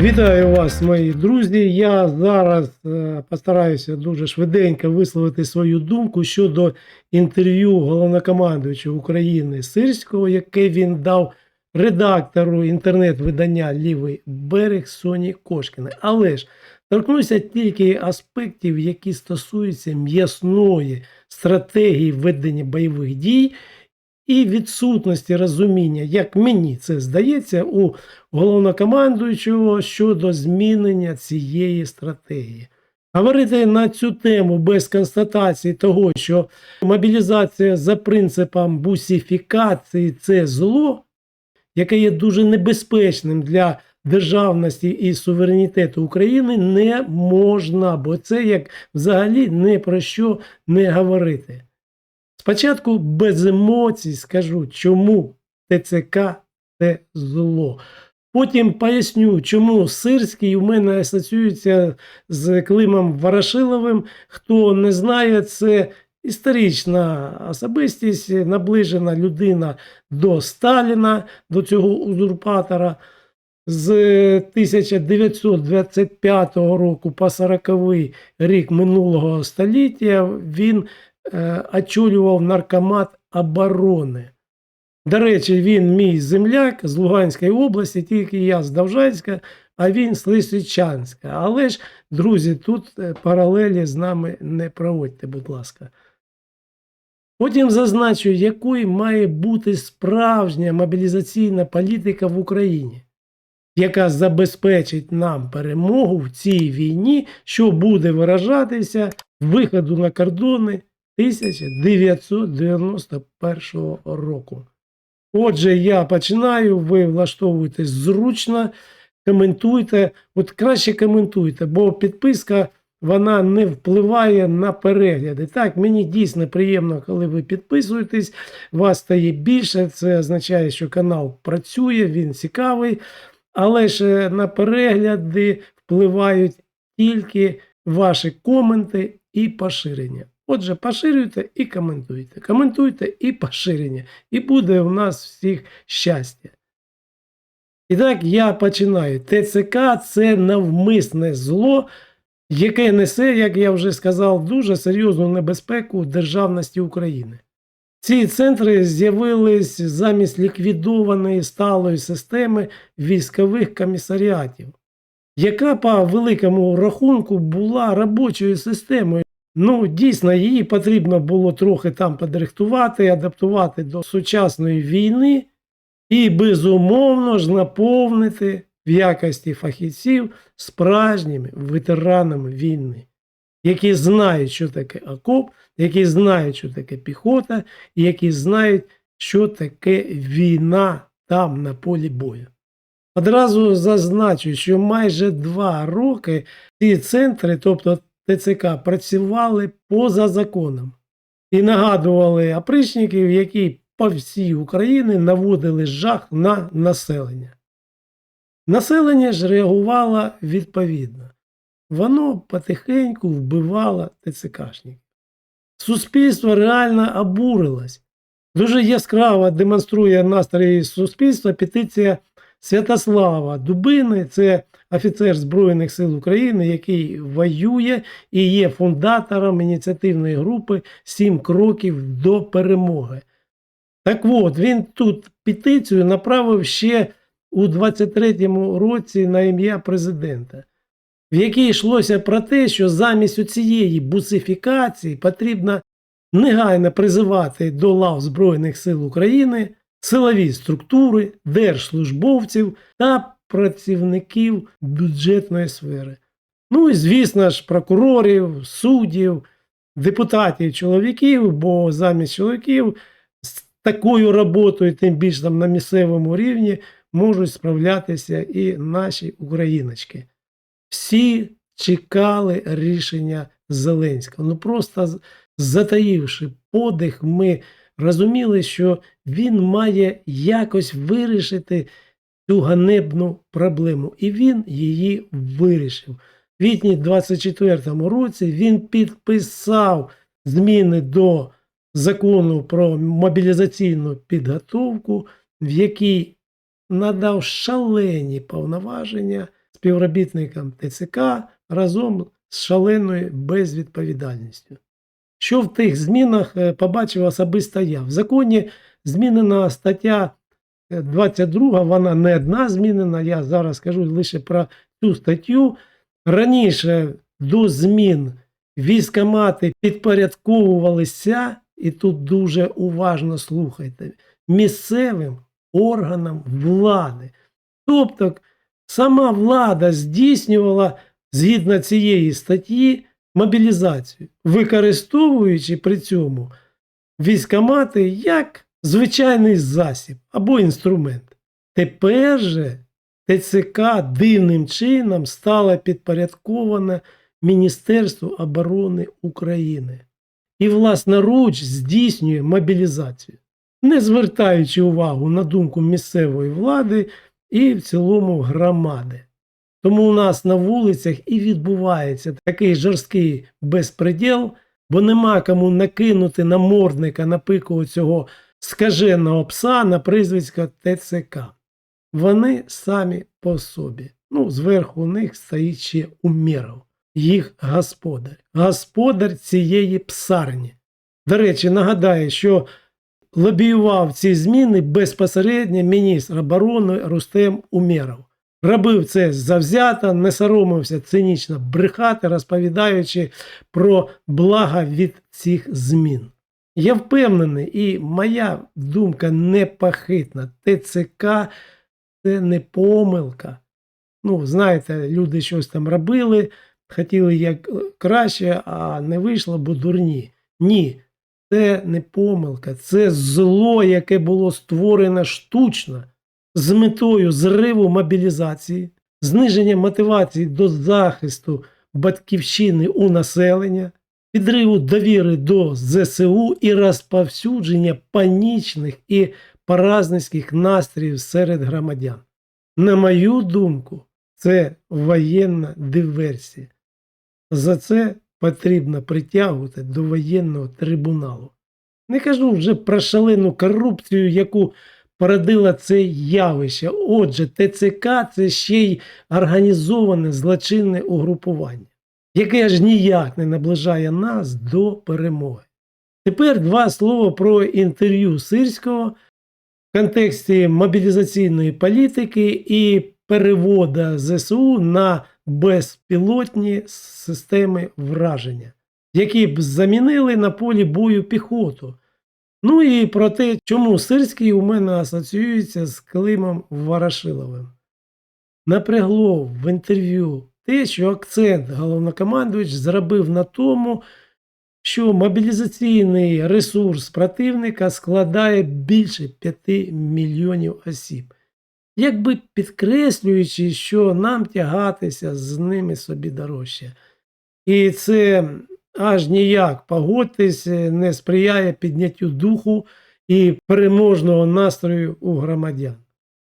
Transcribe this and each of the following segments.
Вітаю вас, мої друзі. Я зараз е, постараюся дуже швиденько висловити свою думку щодо інтерв'ю головнокомандуючого України Сирського, яке він дав редактору інтернет-видання Лівий берег Соні Кошкіна. Але ж торкнуся тільки аспектів, які стосуються м'ясної стратегії ведення бойових дій і відсутності розуміння, як мені це здається, у головнокомандуючого щодо змінення цієї стратегії. Говорити на цю тему без констатації того, що мобілізація за принципом бусифікації це зло, яке є дуже небезпечним для державності і суверенітету України, не можна, бо це як взагалі не про що не говорити. Спочатку без емоцій скажу, чому ТЦК це зло. Потім поясню, чому Сирський у мене асоціюється з Климом Ворошиловим. Хто не знає, це історична особистість, наближена людина до Сталіна, до цього узурпатора. З 1925 року по 40 рік минулого століття він очолював наркомат оборони. До речі, він мій земляк з Луганської області, тільки я з Довжанська, а він з Лисичанська. Але ж, друзі, тут е, паралелі з нами не проводьте, будь ласка. Потім зазначу, якою має бути справжня мобілізаційна політика в Україні, яка забезпечить нам перемогу в цій війні, що буде виражатися виходу на кордони 1991 року. Отже, я починаю, ви влаштовуєтесь зручно, коментуйте. От краще коментуйте, бо підписка вона не впливає на перегляди. Так, мені дійсно приємно, коли ви підписуєтесь, вас стає більше. Це означає, що канал працює, він цікавий. Але ж е, на перегляди впливають тільки ваші коменти і поширення. Отже, поширюйте і коментуйте. Коментуйте і поширення. І буде у нас всіх щастя. І так, я починаю. ТЦК це навмисне зло, яке несе, як я вже сказав, дуже серйозну небезпеку державності України. Ці центри з'явились замість ліквідованої сталої системи військових комісаріатів, яка по великому рахунку була робочою системою. Ну, дійсно, її потрібно було трохи там подрихтувати, адаптувати до сучасної війни і, безумовно ж, наповнити в якості фахівців справжніми ветеранами війни, які знають, що таке окоп, які знають, що таке піхота, і які знають, що таке війна там на полі бою. Одразу зазначу, що майже два роки ці центри, тобто ТЦК, працювали поза законом і нагадували опричників, які по всій Україні наводили жах на населення. Населення ж реагувало відповідно. Воно потихеньку вбивало ТЦКшників. Суспільство реально обурилось. Дуже яскраво демонструє настрої суспільства петиція Святослава Дубини, це офіцер Збройних сил України, який воює і є фундатором ініціативної групи «Сім кроків до перемоги. Так от, він тут петицію направив ще у 23-му році на ім'я президента, в якій йшлося про те, що замість цієї бусифікації потрібно негайно призивати до лав Збройних сил України силові структури, держслужбовців та працівників бюджетної сфери. Ну і, звісно ж, прокурорів, суддів, депутатів, чоловіків, бо замість чоловіків з такою роботою, тим більше там на місцевому рівні, можуть справлятися і наші україночки. Всі чекали рішення Зеленського. Ну просто затаївши подих, ми розуміли, що він має якось вирішити цю ганебну проблему. І він її вирішив. В квітні 24-му році він підписав зміни до закону про мобілізаційну підготовку, в якій надав шалені повноваження співробітникам ТЦК разом з шаленою безвідповідальністю. Що в тих змінах е, побачив особисто я? В законі змінена стаття е, 22, вона не одна змінена, я зараз скажу лише про цю статтю. Раніше до змін військомати підпорядковувалися, і тут дуже уважно слухайте, місцевим органам влади. Тобто сама влада здійснювала згідно цієї статті мобілізацію, використовуючи при цьому військомати як звичайний засіб або інструмент. Тепер же ТЦК дивним чином стала підпорядкована Міністерству оборони України і власноруч здійснює мобілізацію, не звертаючи увагу на думку місцевої влади і в цілому громади. Тому у нас на вулицях і відбувається такий жорсткий безпреділ, бо нема кому накинути намордника на пику цього скаженого пса на прізвисько ТЦК. Вони самі по собі. Ну, зверху у них стоїть ще Умєров, їх господар, господар цієї псарні. До речі, нагадаю, що лобіював ці зміни безпосередньо міністр оборони Рустем Умєров. Робив це завзято, не соромився цинічно брехати, розповідаючи про блага від цих змін. Я впевнений, і моя думка непохитна. ТЦК це не помилка. Ну, знаєте, люди щось там робили, хотіли як е, краще, а не вийшло, бо дурні. Ні, це не помилка, це зло, яке було створено штучно з метою зриву мобілізації, зниження мотивації до захисту батьківщини у населення, підриву довіри до ЗСУ і розповсюдження панічних і поразницьких настроїв серед громадян. На мою думку, це воєнна диверсія. За це потрібно притягувати до воєнного трибуналу. Не кажу вже про шалену корупцію, яку породило це явище. Отже, ТЦК це ще й організоване злочинне угрупування, яке аж ніяк не наближає нас до перемоги. Тепер два слова про інтерв'ю Сирського в контексті мобілізаційної політики і перевода ЗСУ на безпілотні системи враження, які б замінили на полі бою піхоту. Ну і про те, чому Сирський у мене асоціюється з Климом Ворошиловим. Напрягло в інтерв'ю те, що акцент головнокомандувач зробив на тому, що мобілізаційний ресурс противника складає більше 5 мільйонів осіб, якби підкреслюючи, що нам тягатися з ними собі дорожче. І це аж ніяк погодьтесь, не сприяє підняттю духу і переможного настрою у громадян.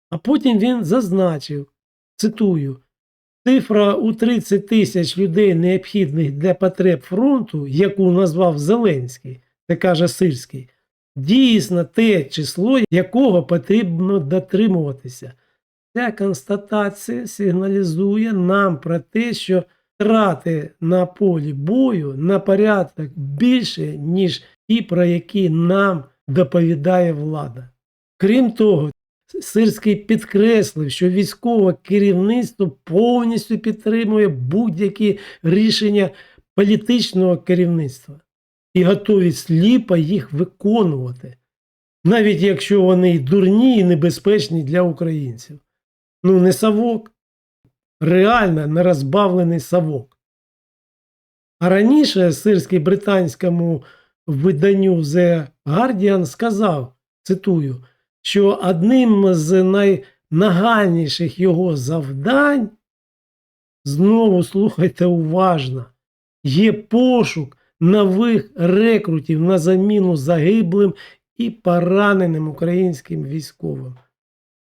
А потім він зазначив, цитую, цифра у 30 тисяч людей, необхідних для потреб фронту, яку назвав Зеленський, це каже Сирський, дійсно те число, якого потрібно дотримуватися. Ця констатація сигналізує нам про те, що втрати на полі бою на порядок більше, ніж ті, про які нам доповідає влада. Крім того, Сирський підкреслив, що військове керівництво повністю підтримує будь-які рішення політичного керівництва і готові сліпо їх виконувати, навіть якщо вони дурні і небезпечні для українців. Ну, не совок, реально нерозбавлений совок. А раніше Сирський британському виданню The Guardian сказав, цитую, що одним з найнагальніших його завдань, знову слухайте уважно, є пошук нових рекрутів на заміну загиблим і пораненим українським військовим.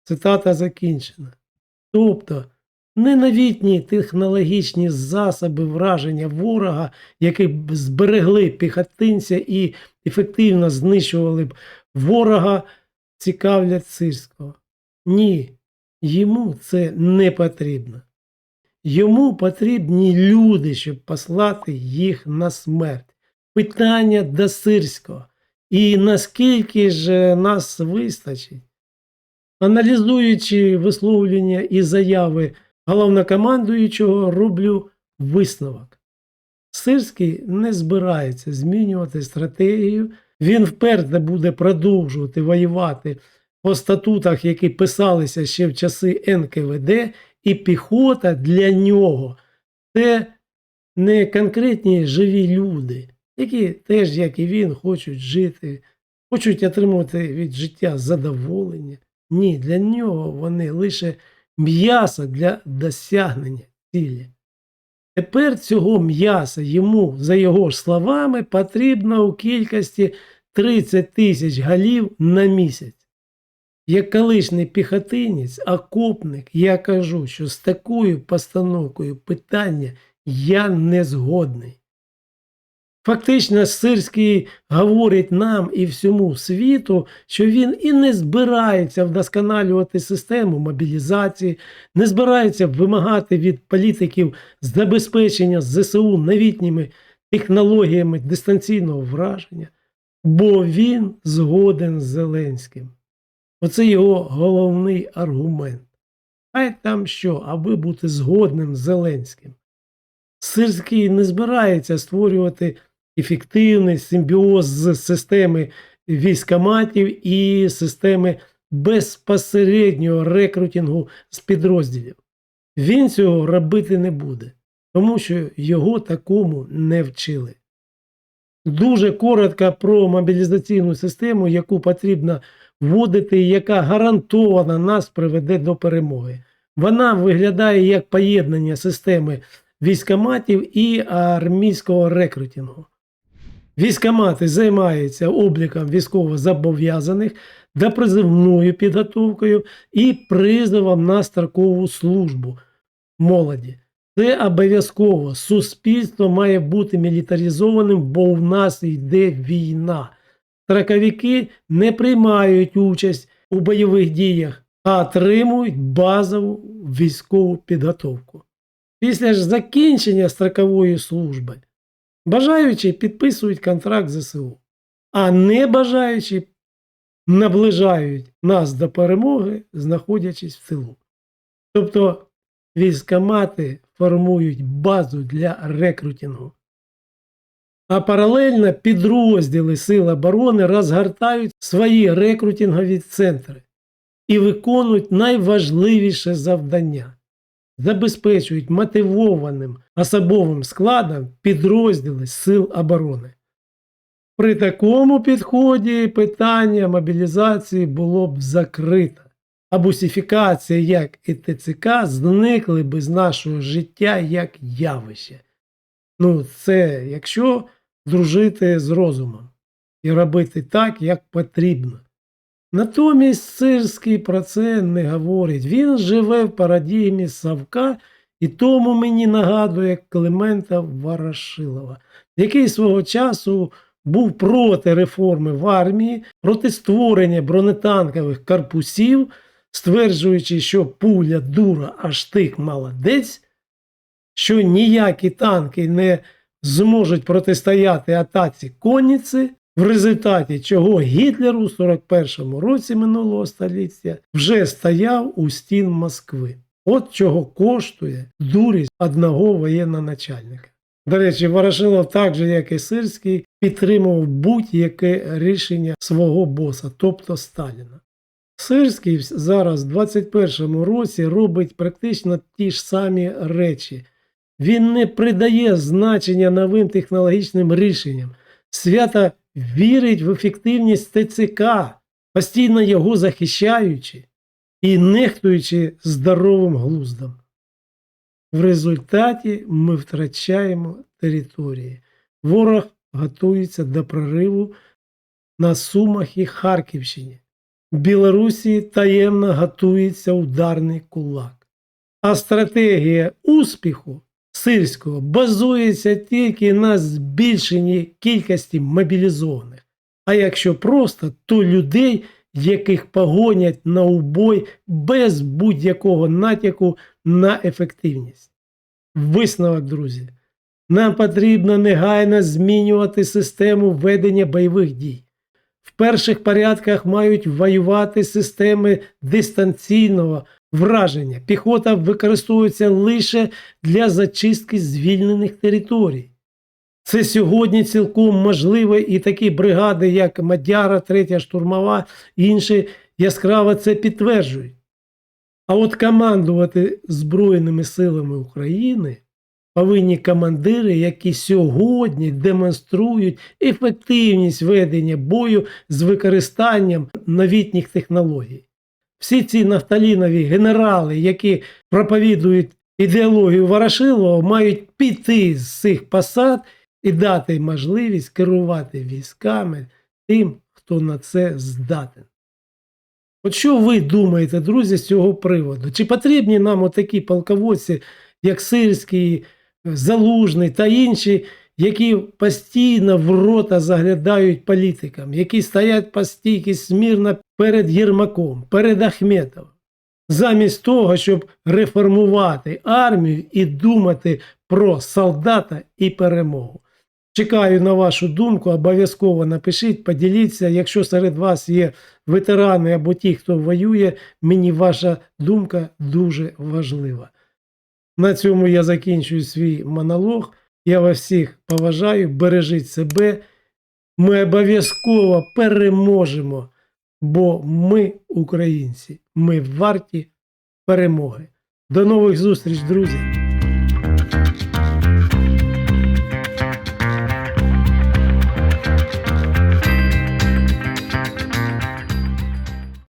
Цитата закінчена. Тобто ненавітні технологічні засоби враження ворога, які б зберегли піхотинця і ефективно знищували б ворога, цікавлять Сирського. Ні, йому це не потрібно. йому потрібні люди, щоб послати їх на смерть. Питання до Сирського. І наскільки ж нас вистачить? Аналізуючи висловлення і заяви головнокомандуючого, роблю висновок. Сирський не збирається змінювати стратегію. Він вперто буде продовжувати воювати по статутах, які писалися ще в часи НКВД, і піхота для нього це не конкретні живі люди, які теж, як і він, хочуть жити, хочуть отримувати від життя задоволення. Ні, для нього вони лише м'ясо для досягнення цілі. Тепер цього м'яса йому, за його ж словами, потрібно у кількості 30 тисяч галів на місяць. Як колишній піхотинець, окопник, я кажу, що з такою постановкою питання я не згодний. Фактично, Сирський говорить нам і всьому світу, що він і не збирається вдосконалювати систему мобілізації, не збирається вимагати від політиків забезпечення ЗСУ новітніми технологіями дистанційного враження, бо він згоден з Зеленським. Оце його головний аргумент. Хай там що, аби бути згодним з Зеленським. Сирський не збирається створювати ефективний симбіоз з системи військоматів і системи безпосереднього рекрутингу з підрозділів. Він цього робити не буде, тому що його такому не вчили. Дуже коротко про мобілізаційну систему, яку потрібно вводити, яка гарантовано нас приведе до перемоги. Вона виглядає як поєднання системи військоматів і армійського рекрутингу. Військомати займаються обліком військовозобов'язаних та призивною підготовкою і призовом на строкову службу молоді. Це обов'язково. Суспільство має бути мілітаризованим, бо в нас йде війна. Строковики не приймають участь у бойових діях, а отримують базову військову підготовку. Після ж закінчення строкової служби бажаючі підписують контракт ЗСУ, а не бажаючі наближають нас до перемоги, знаходячись в тилу. Тобто військомати формують базу для рекрутингу. А паралельно підрозділи Сил оборони розгортають свої рекрутингові центри і виконують найважливіше завдання забезпечують мотивованим особовим складом підрозділи Сил оборони. При такому підході питання мобілізації було б закрите, а бусифікація як і ТЦК зникли б з нашого життя як явище. Ну, це якщо дружити з розумом і робити так, як потрібно. Натомість Сирський про це не говорить. Він живе в парадігмі Савка, і тому мені нагадує Климента Ворошилова, який свого часу був проти реформи в армії, проти створення бронетанкових корпусів, стверджуючи, що пуля дура, а штик молодець, що ніякі танки не зможуть протистояти атаці конниці, в результаті чого Гітлер у 41-му році минулого століття вже стояв у стін Москви. От чого коштує дурість одного воєнного начальника. До речі, Ворошилов, так же, як і Сирський, підтримував будь-яке рішення свого боса, тобто Сталіна. Сирський зараз, в 21-му році, робить практично ті ж самі речі. Він не придає значення новим технологічним рішенням. Свято вірить в ефективність ТЦК, постійно його захищаючи і нехтуючи здоровим глуздом. В результаті ми втрачаємо території. Ворог готується до прориву на Сумах і Харківщині. В Білорусі таємно готується ударний кулак. А стратегія успіху сирського базується тільки на збільшенні кількості мобілізованих. А якщо просто, то людей, яких погонять на убой без будь-якого натяку на ефективність. Висновок, друзі. Нам потрібно негайно змінювати систему ведення бойових дій. В перших порядках мають воювати системи дистанційного враження. Піхота використовується лише для зачистки звільнених територій. Це сьогодні цілком можливо, і такі бригади, як Мадяра, Третя штурмова, інші яскраво це підтверджують. А от командувати Збройними силами України повинні командири, які сьогодні демонструють ефективність ведення бою з використанням новітніх технологій. Всі ці нафталінові генерали, які проповідують ідеологію Ворошилова, мають піти з цих посад і дати можливість керувати військами тим, хто на це здатен. От що ви думаєте, друзі, з цього приводу? Чи потрібні нам отакі полководці, як Сирський, Залужний та інші, які постійно в рота заглядають політикам, які стоять постійки смірно перед Єрмаком, перед Ахметовим, замість того, щоб реформувати армію і думати про солдата і перемогу. Чекаю на вашу думку, обов'язково напишіть, поділіться. Якщо серед вас є ветерани або ті, хто воює, мені ваша думка дуже важлива. На цьому я закінчую свій монолог. Я вас всіх поважаю, бережіть себе. Ми обов'язково переможемо, бо ми, українці, ми варті перемоги. До нових зустріч, друзі!